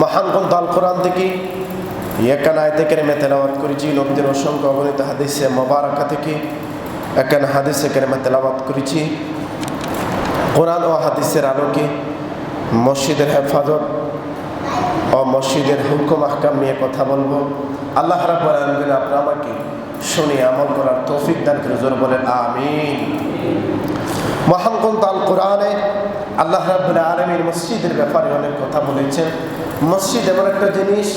মহান গ্রন্থ আল কোরআন থেকে একান আয়তে কেরেমে তেলাওয়াত করেছি। নবীদের অসংখ্য অগণিত হাদিসে মোবারকা থেকে একান হাদিসে কেরেমে তেলাওয়াত করেছি। কোরআন ও হাদিসের আলোকে মসজিদের হেফাজত ও মসজিদের হুকুম আহকাম নিয়ে কথা বলব। আল্লাহ রাব্বুল আলামিন আপনি আমাকে শুনে আমল করার তৌফিক দান করে জোর বলেন, আমিন। মসজিদের ব্যাপারে অনেক কথা বলেছেন। মসজিদ জিনিস,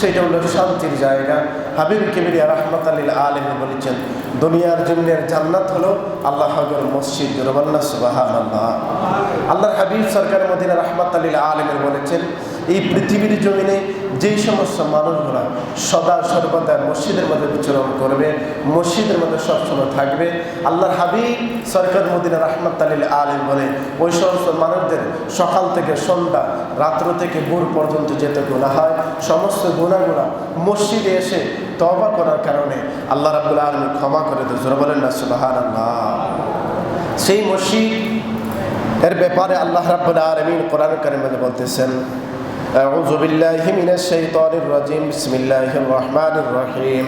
সেটা শান্তির জায়গা। হাবিব কেবিরিয়া রহমত আলম বলেছেন, দুনিয়ার জমিনের জান্নাত হলো আল্লাহ মসজিদ। রবান্না আল্লাহ হাবিব সরকার মদিনা রহমত আলীল আলমের বলেছেন এই পৃথিবীর জমিনে যেই সমস্ত মানুষগুলা সদা সর্বদা মসজিদের মধ্যে বিচরণ করবে, মসজিদের মধ্যে সবসময় থাকবে। আল্লাহর হাবিব সরকার মদিনা রহমত আলীল আলম বলে, ওই সমস্ত মানুষদের সকাল থেকে সন্ধ্যা, রাত্র থেকে ভোর পর্যন্ত যেতে গুণা হয়। সমস্ত গুণাগুলা মসজিদে এসে তবা করার কারণে আল্লাহ রাবুল আলমী ক্ষমা করে তো জোর সুবাহান আল্লাহ সেই মসজিদ, এর ব্যাপারে আল্লাহ রাব্বুল আলামিন কোরআন কারিমে বলতেছেন أعوذ بالله من الشيطان الرجيم بسم الله الرحمن الرحيم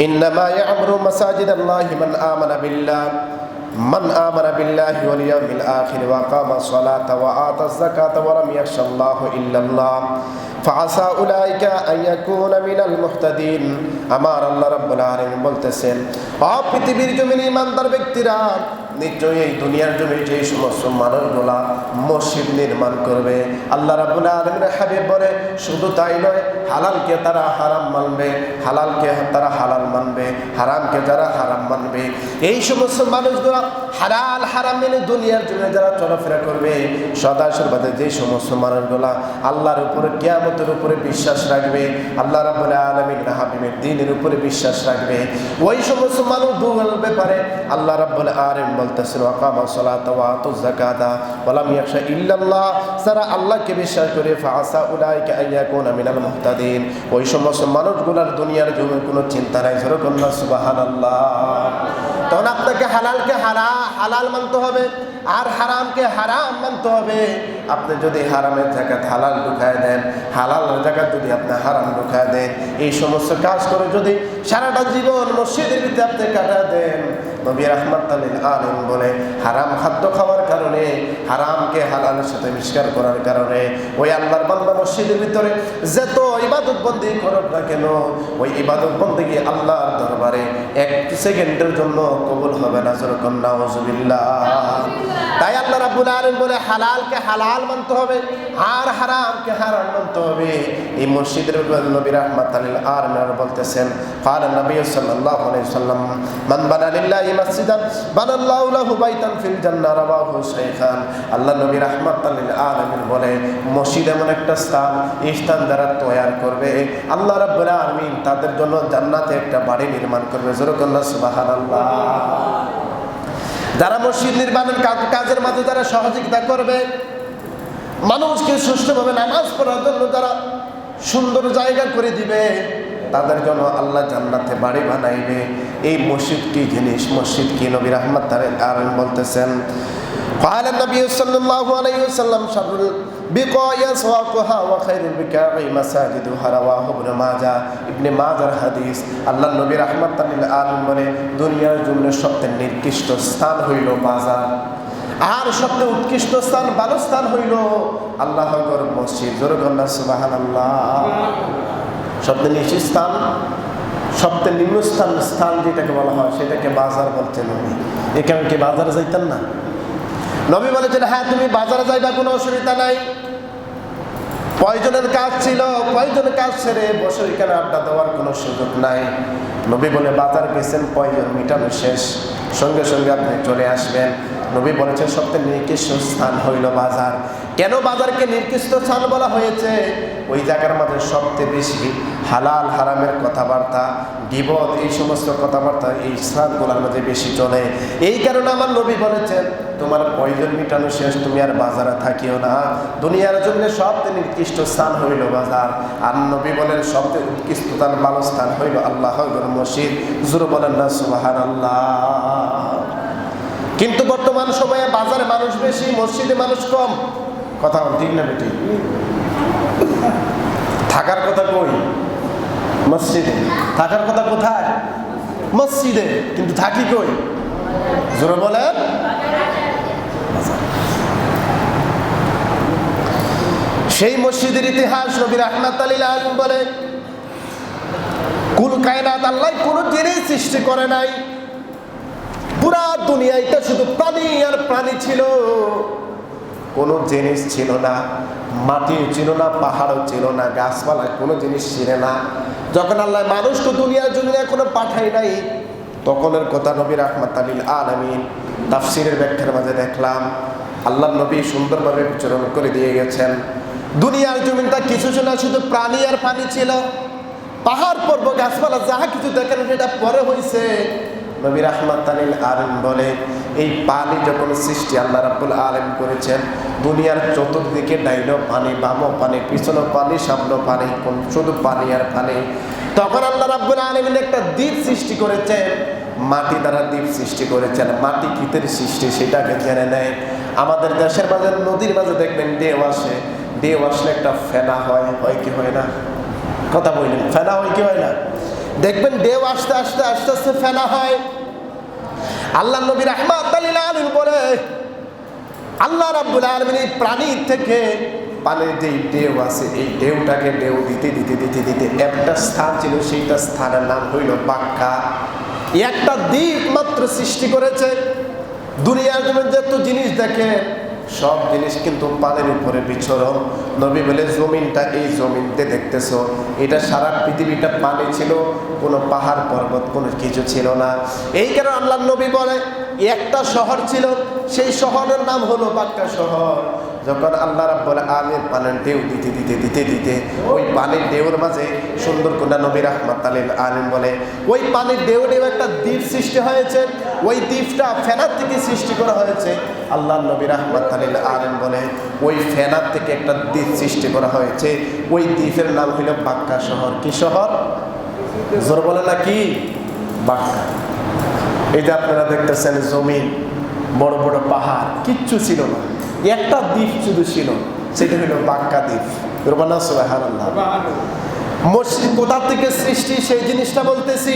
إنما يعمر مساجد الله من آمن بالله من آمن بالله واليوم الآخر وقام الصلاة وآتى الزكاة ولم يخش الله إلا الله فعسى أولئك أن يكون من المهتدين আমার আল্লাহ রাব্বুল আলামিন বলতেছেন অ পৃথিবীর জমিনে ইমানদার ব্যক্তিরা নিশ্চয়ই এই দুনিয়ার জমি যে সমস্ত মানুষগুলা মসজিদ নির্মাণ করবে, আল্লাহ রাবুল আলমের হাবিব বলে, শুধু তাই নয়, হালালকে তারা হারাম মানবে, হালালকে তারা হালাল মানবে, হারামকে যারা হারাম মানবে। এই সমস্ত মানুষগুলা হালাল হারাম মেনে দুনিয়ার জন্য যারা চলাফেরা করবে, সদা সর্বদা যে সমস্ত মানুষগুলা আল্লাহর উপরে, কেয়ামতের উপরে বিশ্বাস রাখবে, আল্লাহ রাবুল আলমিন হাবিবের দিনের উপরে বিশ্বাস রাখবে। ওই সমস্ত মানুষ দুয়ার ব্যাপারে আল্লাহ রাব্বুল আলামিন ওয়াকামা সালাতা ওয়া আতু যাকাতা ওয়া লাম ইয়াখশা ইল্লাল্লাহ। আল্লাহকে বিশ্বাস করে ফাসা উলাইকা আইয়াকুনা মিনাল মুহতাদিন। ওই সমস্ত দুনিয়ার জন্য কোনো চিন্তা নাই যেরকম না সুবহানাল্লাহ। তখন আপনাকে হালালকে হারা হালাল মানতে হবে, আর হারামকে হারাম মানতে হবে। আপনি যদি হারামের জায়গায় হালাল ঢুকায় দেন, হালাল জায়গায় যদি আপনি হারাম ঢুকায় দেন, এই সমস্ত কাজ করে যদি সারাটা জীবন মসজিদের ভিতরে আপনি কাটা দেন নবী রহমতালিল আলম বলে, হারাম খাদ্য খাওয়ার কারণে, হারামকে হালালের সাথে মিষ্কার করার কারণে, ওই আল্লাহর বান্দা মসজিদের ভিতরে যেত ইবাদত বন্দি করুক না কেন, ওই ইবাদত বন্দি আল্লাহর দরবারে এক সেকেন্ডের জন্য কবুল হবে না, যেরকম নাউজুবিল্লাহ। তাই আল্লাহ রাবুল আলম বলে, হালালকে হালাল মানতে হবে, আর হারামকে হারাম মানতে হবে। এই মসজিদের নবী রহমত আলিল আর বলতেছেন ফার নবী সাল্লাহ সাল্লাম মান বানালিল্লাহ মসজিদান বানাল্লাহু লাহু বাইতান ফিল শাইখান। আল্লাহ নবী রাহমাতাল আলামিন বলে, মসজিদ এমন একটা স্থান, এই স্থান তৈয়ার করবে, আল্লাহ রাব্বুল তাদের জন্য জান্নাতে একটা বাড়ি নির্মাণ করবে। সুবহানাল্লাহ। যারা মসজিদ নির্মাণের কাজের মাঝে যারা সহযোগিতা করবে, মানুষকে সুষ্ঠুভাবে নামাজ পড়ার জন্য যারা সুন্দর জায়গা করে দিবে তাদের জন্য আল্লাহ জান্নাতে বাড়ি বানাইবে এই মসজিদ কি জিনিস মসজিদ কি নবী রহমত আরন বলতেছেন قال النبي صلى الله عليه وسلم شر البقاع يسواقها وخير البقاع مساجدها رواه ابن ماجه ইবনে মাজার হাদিস আল্লাহ নবী রহমত আলম বলে দুনিয়ার জন্য সবচেয়ে নির্দিষ্ট স্থান হইল বাজার আর সবচেয়ে উৎকৃষ্ট স্থান ভালো স্থান হইল আল্লাহ মসজিদ জোরগন্না সুবাহান আল্লাহ সবচেয়ে নিচু স্থান সবচেয়ে নিম্ন স্থান স্থান যেটাকে বলা হয়, সেটাকে বাজার বলতেন উনি এখানে কি বাজারে যাইতেন না? নবী বলেছেন হ্যাঁ তুমি বাজারে যাইবা, কোনো অসুবিধা নাই। প্রয়োজনের কাজ ছিল প্রয়োজনের কাজ ছেড়ে বসে এখানে আড্ডা দেওয়ার কোনো সুযোগ নাই। নবী বলে, বাজার গেছেন প্রয়োজন মিটানো শেষ। সঙ্গে সঙ্গে আপনি চলে আসবেন। নবী বলেছেন, সবচেয়ে নির্দিষ্ট স্থান হইল বাজার। কেন বাজারকে নির্দিষ্ট স্থান বলা হয়েছে? ওই জায়গার মাঝে সবচেয়ে বেশি হালাল, হারামের কথাবার্তা বিপদ এই সমস্ত কথাবার্তা এই স্থানগুলোর মধ্যে বেশি চলে। এই কারণে আমার নবী বলেছেন, তোমার প্রয়োজন মিটানো শেষ, তুমি আর বাজারে থাকিও না। দুনিয়ার জন্য সবচেয়ে নির্দিষ্ট স্থান হইল বাজার। আর নবী বলেন, সবচেয়ে উৎকৃষ্ট স্থান ভালো স্থান হইল আল্লাহ মসজিদ। জুরু বলেন, না সুবাহান আল্লাহ কিন্তু বর্তমান সময়ে বাজারে মানুষ বেশি, মসজিদে মানুষ কম। কথা ঠিক না বেটি? থাকার কথা কই? মসজিদে। থাকার কথা কোথায়? মসজিদে। কিন্তু থাকি কই? জোরে বলেন। সেই মসজিদের ইতিহাস নবীর আহমদ আলী আলম বলে, কুল কায়নাত আল্লাহ কোনো জিনিস সৃষ্টি করে নাই। পুরা দুনিয়াটা শুধু প্রাণী আর প্রাণী ছিল। কোনো জিনিস ছিল না, মাটিও ছিল না, পাহাড়ও ছিল না, গাছপালা কোনো জিনিস ছিল না। যখন আল্লাহ মানুষ তো দুনিয়ার জন্য এখনও পাঠাই নাই, তখনের কথা নবীর আহমদ আলীল আলমিন তাফসিরের ব্যাখ্যার মাঝে দেখলাম, আল্লাহ নবী সুন্দরভাবে বিচরণ করে দিয়ে গেছেন, দুনিয়ার জমিনটা কিছু ছিল শুধু প্রাণী আর পানি ছিল। পাহাড় পর্বত, গাছপালা, যাহা কিছু দেখেন সেটা পরে হয়েছে নবীর আহমদ তালিল আলম বলে, এই পানি যখন সৃষ্টি আল্লাহ রাব্বুল আলম করেছেন, দুনিয়ার চতুর্দিকে ডাইনো পানি, বামো পানি, পিছনো পানি, সামনো পানি, কোন শুধু পানি আর পানি। তখন আল্লাহ রাব্বুল আলমিন একটা দ্বীপ সৃষ্টি করেছেন, মাটি দ্বারা দ্বীপ সৃষ্টি করেছেন। মাটি কিতের সৃষ্টি, সেটাকে জেনে নেয়। আমাদের দেশের মাঝে, নদীর মাঝে দেখবেন ঢেউ আসে। ঢেউ আসলে একটা ফেনা হয় হয় কি হয় না? কথা বললেন, ফেনা হয় কি হয় না? দেখবেন ঢেউ আস্তে আস্তে আস্তে আস্তে ফেনা হয়। আল্লাহ নবীর আহমদ আলী বলে, আল্লাহ রাব্বুল আলমিন এই প্রাণীর থেকে পানির যে ঢেউ আছে, এই ঢেউটাকে ঢেউ দিতে দিতে দিতে দিতে একটা স্থান ছিল, সেইটা স্থানের নাম হইল বাক্কা। একটা দ্বীপ মাত্র সৃষ্টি করেছে। দুনিয়ার জন্য যত জিনিস দেখে সব জিনিস কিন্তু পানির উপরে বিচরণ। নবী বলে, জমিনটা এই জমিনতে দেখতেছ। এটা সারা পৃথিবীটা পানি ছিল, কোনো পাহাড়, পর্বত, কোনো কিছু ছিল না। এই কারণে আল্লাহ নবী বলে, একটা শহর ছিল, সেই শহরের নাম হলো বাক্কা শহর। যখন আল্লাহ রাব্বুল আমির পানির ঢেউ দিতে দিতে দিতে দিতে, ওই পানির ঢেউর মাঝে সুন্দর কন্যা নবীর আহমদ আলিম আলিম বলে, ওই পানির ঢেউ ঢেউ একটা দ্বীপ সৃষ্টি হয়েছে, ওই দ্বীপটা ফেনার থেকে সৃষ্টি করা হয়েছে। আল্লাহ নবীর আহমদ আলিল আলিম বলে, ওই ফেনার থেকে একটা দ্বীপ সৃষ্টি করা হয়েছে। ওই দ্বীপের নাম হইল বাক্কা শহর। কি শহর? জোর বলে না কি? বাক্কা। যে আপনারা দেখতেছেন জমিন, বড় বড় পাহাড়, কিচ্ছু ছিল না। একটা দ্বীপ শুধু ছিল সেটা হলো বাক্কা দ্বীপ। রবানা সুবাহান মসজিদ কোথা থেকে সৃষ্টি সেই জিনিসটা বলতেছি।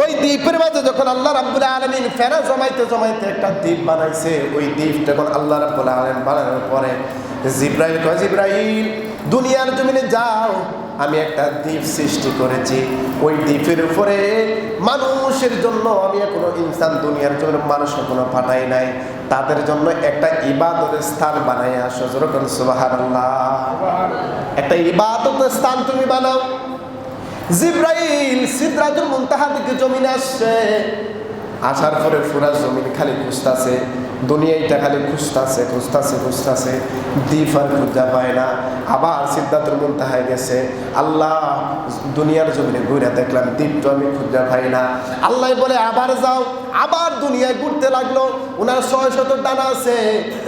ওই দ্বীপের মাঝে যখন আল্লাহ রাব্বুল আলমিন ফেরা জমাইতে জমাইতে একটা দ্বীপ বানাইছে ওই দ্বীপ যখন আল্লাহ রাব্বুল আলমিন বানানোর পরে জিব্রাইল কয় জিব্রাইল দুনিয়ার জমিনে যাও। আমি একটা দ্বীপ সৃষ্টি করেছি। ওই দ্বীপের উপরে মানুষের জন্য আমি এখনও ইনসান দুনিয়ার জন্য মানুষ এখনও পাঠাই নাই। তাদের জন্য একটা ইবাদতের স্থান বানাই আসো যেরকম সুবাহান একটা ইবাদতের স্থান তুমি বানাও। জিব্রাইল সিদ্রাতুল মুনতাহা থেকে জমিনে আসছে। আসার পরে পুরা জমিন খালি খুঁজতাছে। দুনিয়াটা খালি খুঁজতাছে খুঁজতাছে খুঁজতাছে, দ্বীপ আর খুঁজা পায় না। আবার সিদ্ধাতুল মুনতাহায় গেছে, আল্লাহ দুনিয়ার জমিনে ঘুরে দেখলাম দ্বীপটা আমি খুঁজা পাই না। আল্লাহ বলে, আবার যাও, আবার দুনিয়ায় ঘুরতে লাগল। ওনার ছয় শত ডানা আছে।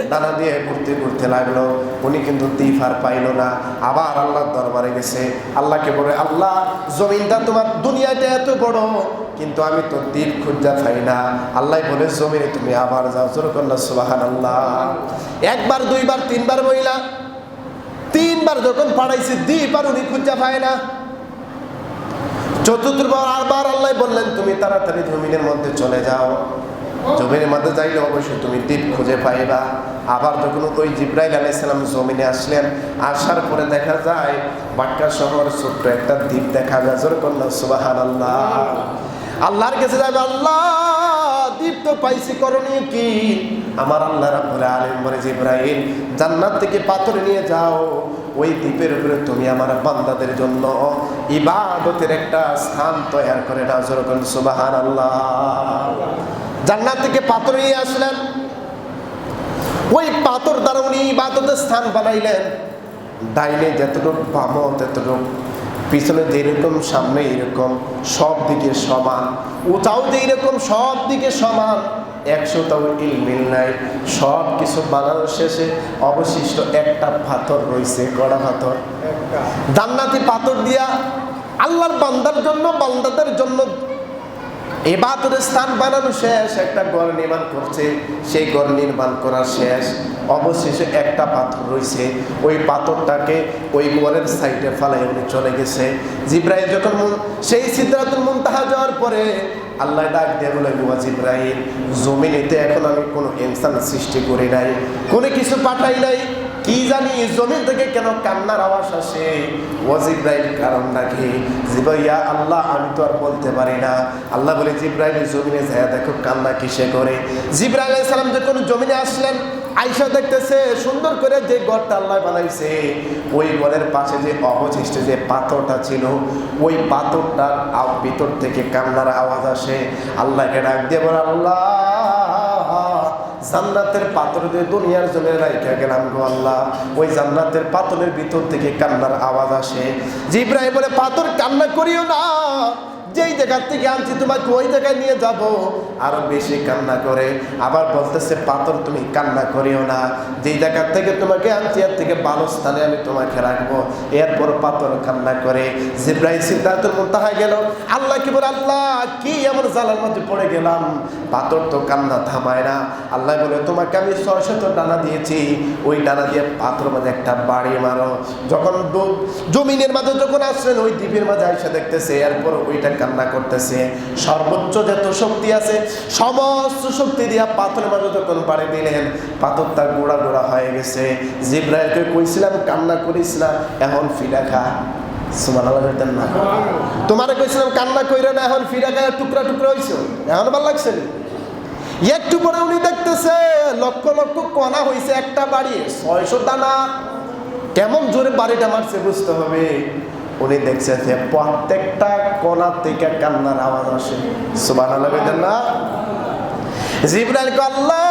ডানা দিয়ে ঘুরতে ঘুরতে লাগল। উনি কিন্তু দ্বীপ আর পাইল না। আবার আল্লাহর দরবারে গেছে। আল্লাহকে বলে, আল্লাহ, জমিনটা তোমার দুনিয়াটা এত বড় কিন্তু আমি তো দ্বীপ খুঁজা পাই না। আল্লাহ বলে, জমিনে তুমি আবার যাও। জোরকন্যা সুবাহান আল্লাহ একবার, দুইবার, তিনবার মহিলা তিনবার যখন পাড়াইছে দ্বীপ আর উনি খুঁজা পায় না। চতুর্থবার আবার আল্লাহ বললেন, তুমি তাড়াতাড়ি জমিনের মধ্যে চলে যাও। জমিনের মধ্যে যাইলে অবশ্যই তুমি দ্বীপ খুঁজে পাইবা। আবার যখন ওই জিব্রাইল আলাইসালাম জমিনে আসলেন, আসার পরে দেখা যায় বাক্কা শহর ছোট্ট একটা দ্বীপ দেখা যায়। যেরকম সুবাহ আল্লাহ আল্লাহর কাছে যাবে, আল্লাহ দ্বীপ তো পাইছি, করণীয় কি? আমার আল্লাহ রাব্বুল আলামিন বলে, জিব্রাইল, জান্নাত থেকে পাথর নিয়ে যাও। ওই দ্বীপের উপরে তুমি আমার বান্দাদের জন্য ইবাদতের একটা স্থান তৈরি করে নাও যেরকম সুবাহান আল্লাহ জান্নাত থেকে পাথর নিয়ে আসলেন। ওই পাথর দ্বারা উনি ইবাদতের স্থান বানাইলেন। ডাইনে যতটুকু বামো ততটুকু পিছনে যেরকম সামনে এরকম সব দিকে সমান। উঁচাও যে এরকম সব দিকে সমান। একশো তাও ইল মিল নাই। সব কিছু বানানোর শেষে অবশিষ্ট একটা পাথর রয়েছে। কড়া পাথর? জান্নাতি পাথর দিয়া আল্লাহর বান্দার জন্য বান্দাদের জন্য এবাদতের স্থান বানানো শেষ, একটা ঘর নির্মাণ করছে, সেই ঘর নির্মাণ করা শেষ। অবশেষে একটা পাথর রয়েছে, ওই পাথরটাকে ওই ঘরের সাইডে ফালাই উনি চলে গেছে। জিব্রাইল যখন সেই সিদ্ধাতুল মুনতাহা যাওয়ার পরে আল্লাহ ডাক দিয়ে বলে গুয়া জিব্রাইল, জমিনেতে এখন আমি কোনো ইনসান সৃষ্টি করি নাই, কোনো কিছু পাঠাই নাই কি জানি জমিন থেকে কেন কান্নার আওয়াজ আসে? ও জিব্রাইল, কারণ নাকি? জিবাইয়া আল্লাহ, আমি তো আর বলতে পারি না। আল্লাহ বলে, জিব্রাইল জমিনে যায় দেখো কান্না কিসে করে। জিব্রাইল সালাম যখন জমিনে আসলেন আইসা দেখতেছে সুন্দর করে যে ঘরটা আল্লাহ বানাইছে, ওই ঘরের পাশে যে অবশিষ্ট যে পাথরটা ছিল, ওই পাথরটার ভিতর থেকে কান্নার আওয়াজ আসে। আল্লাহকে ডাক দিয়ে বলে, আল্লাহ! জান্নাতের পাথর দিয়ে দুনিয়ার জমিনে রাইখা গেলাম গো আল্লাহ। ওই জান্নাতের পাথরের ভিতর থেকে কান্নার আওয়াজ আসে। জিব্রাহিম বলে, পাথর কান্না করিও না। যেই জায়গার থেকে আনছি, তোমাকে ওই জায়গায় নিয়ে যাব। আরও বেশি কান্না করে। আবার বলতেছে, পাথর তুমি কান্না করিও না। যেই জায়গার থেকে তোমাকে আনছি, এর থেকে ভালো স্থানে আমি তোমাকে রাখব। এরপর পাথর কান্না করে জিব্রাহিম সিদ্ধান্তর মুন্তাহা গেল। আল্লাহ কি বলে, আল্লাহ, কি এমন জালার মধ্যে পড়ে গেলাম? পাথর তো কান্না থামায় না। আল্লাহ বলে, তোমাকে আমি ছয়শত ডানা দিয়েছি। ওই ডানা দিয়ে পাথর মাঝে একটা বাড়ি মারো। যখন জমিনের মাঝে যখন আসলেন, ওই দ্বীপের মাঝে আইসা দেখতেছে, এরপর ওইটা কান্না করতেছে। সর্বোচ্চ যত শক্তি আছে, সমস্ত শক্তি দিয়া পাথরের মাঝে যখন বাড়ি দিলেন পাথরটা গোড়া গোড়া হয়ে গেছে। জিব্রাইলকে কইছিলাম, কান্না করিস না, এখন ফিরা খা। না। তোমারে কইছিলাম, কান্না কইরা না, এখন ফিরা খায় টুকরা টুকরা হইছো। এখন ভালো লাগছে? একটু পরে উনি দেখতেছে, লক্ষ লক্ষ কণা হইছে একটা বাড়ি, ছয়শো দানা। কেমন জোরে বাড়িটা মারছে, বুঝতে হবে। উনি দেখছে যে প্রত্যেকটা কণা থেকে কান্নার আওয়াজ আসে। সুবাহ না। জিব্রাইল আল্লাহ,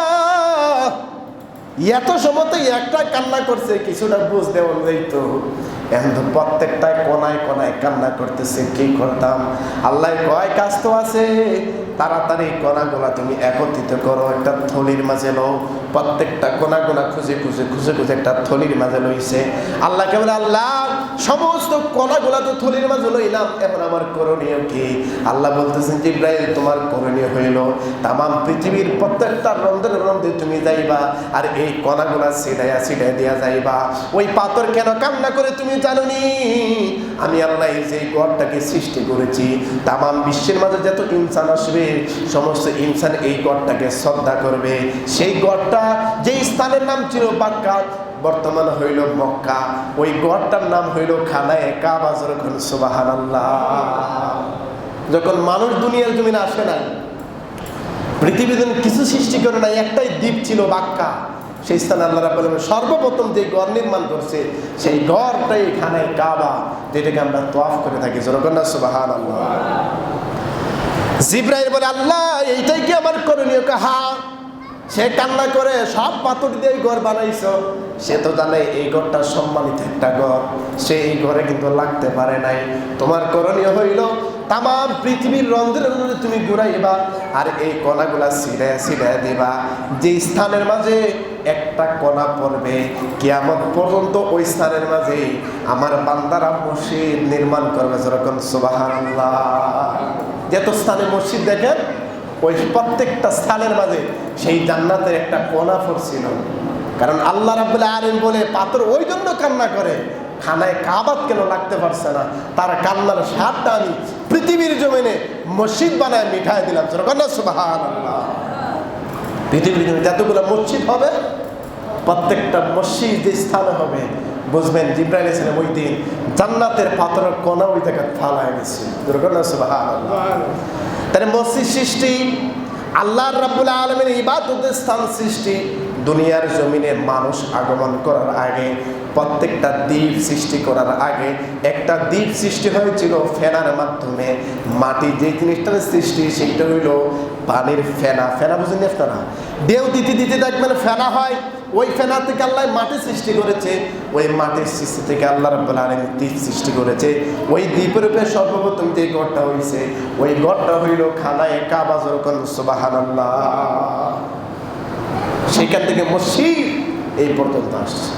এত সময়তে একটা কান্না করছে, কিছুটা বুঝতে অনুযায়ী তো। এখন প্রত্যেকটা কোনায় কোনায় কান্না করতেছে, কি করতাম? আল্লাহ কয়, কাজ তো আছে। তাড়াতাড়ি কোনাগুলা তুমি একত্রিত করো, একটা থলির মাঝে লো প্রত্যেকটা কোনা কোনা খুঁজে খুঁজে খুঁজে খুঁজে একটা থলির মাঝে লইছে। আল্লাহকে বলে, আল্লাহ, সমস্ত কণাগুলা তো থলির মাঝে লইলাম, এখন আমার করণীয় কি? আল্লাহ বলতেছেন যে ইব্রাহিম তোমার করণীয় হইল তামাম পৃথিবীর প্রত্যেকটা রন্ধে রন্ধে তুমি যাইবা আর এই কণাগুলা ছিটাইয়া ছিটাই দিয়া যাইবা। ওই পাথর কেন কান্না করে তুমি জানোনি? আমি আল্লাহ এই যে গড়টাকে সৃষ্টি করেছি, তামাম বিশ্বের মাঝে যত ইনসান আসবে, সমস্ত ইনসান এই গড়টাকে শ্রদ্ধা করবে। সেই গড়টা যেই স্থানের নাম ছিল বাক্কা বর্তমান হইল মক্কা। ওই গড়টার নাম হইল খানায় কাবা, যখন সুবাহান যখন মানুষ দুনিয়ার জমিনে আসে নাই পৃথিবীতে কিছু সৃষ্টি করে নাই, একটাই দ্বীপ ছিল বাক্কা। সেই স্থানে আল্লাহ আলামিন সর্বপ্রথম যে ঘর নির্মাণ করছে, সেই ঘরটাই এখানে কাবা, যেটাকে আমরা তোয়াফ করে থাকি। জনকন্যা সুবাহান আল্লাহ জিব্রাইল বলে, আল্লাহ, এইটাই কি আমার করণীয়? কাহা? সে কান্না করে সব পাথর দিয়ে ঘর বানাইছ। সে তো জানে এই ঘরটা সম্মানিত একটা ঘর। সে এই ঘরে কিন্তু লাগতে পারে নাই। তোমার করণীয় হইল তাম পৃথিবীর রন্ধ্রে রন্ধ্রে তুমি ঘুরাইবা আর এই কণাগুলা ছিঁড়ে ছিঁড়ে দিবা। যে স্থানের মাঝে একটা কণা পড়বে, কিয়ামত পর্যন্ত ওই স্থানের মাঝে আমার বান্দারা মসজিদ নির্মাণ করবে। যেরকম সুবাহান যত স্থানে মসজিদ দেখেন ওই প্রত্যেকটা স্থানের মাঝে সেই জান্নাতের একটা কোনা পড়ছিল কারণ আল্লাহ রাবুল্লাহ আলিম বলে, পাথর ওই জন্য কান্না করে, খানায় কাবাত কেন লাগতে পারছে না? তার কান্নার স্বাদটা আমি পৃথিবীর জমিনে মসজিদ বানায় মিঠাই দিলাম। সুবাহান পৃথিবীর জমিনে যতগুলো মসজিদ হবে, প্রত্যেকটা মসজিদ যে স্থানে হবে, বুঝবেন জিব্রাইল ইসলাম ওই দিন জান্নাতের পাথরের কোনা ওই জায়গায় ফালায় গেছে দুর্গনা সুবাহান তাহলে মসজিদ সৃষ্টি আল্লাহ রাবুল আলমের ইবাদতের স্থান সৃষ্টি, দুনিয়ার জমিনে মানুষ আগমন করার আগে, প্রত্যেকটা দ্বীপ সৃষ্টি করার আগে, একটা দ্বীপ সৃষ্টি হয়েছিল ফেনার মাধ্যমে। মাটি যে জিনিসটার সৃষ্টি সেইটা হইল পানির ফেনা। ফেনা বুঝেন আপনারা? ঢেউ দিতে দিতে দেখবেন ফেনা হয় ওই ফেনা থেকে আল্লাহ মাটি সৃষ্টি করেছে, ওই মাটির সৃষ্টি থেকে আল্লাহ রাব্বুল আলামিন দ্বীপ সৃষ্টি করেছে। ওই দ্বীপের উপরে সর্বপ্রথম যে গড়টা হয়েছে ওই গড়টা হইল খানায় কাবা যখন, সুবহানাল্লাহ। সেখান থেকে মসজিদ এই পর্যন্ত আসছে।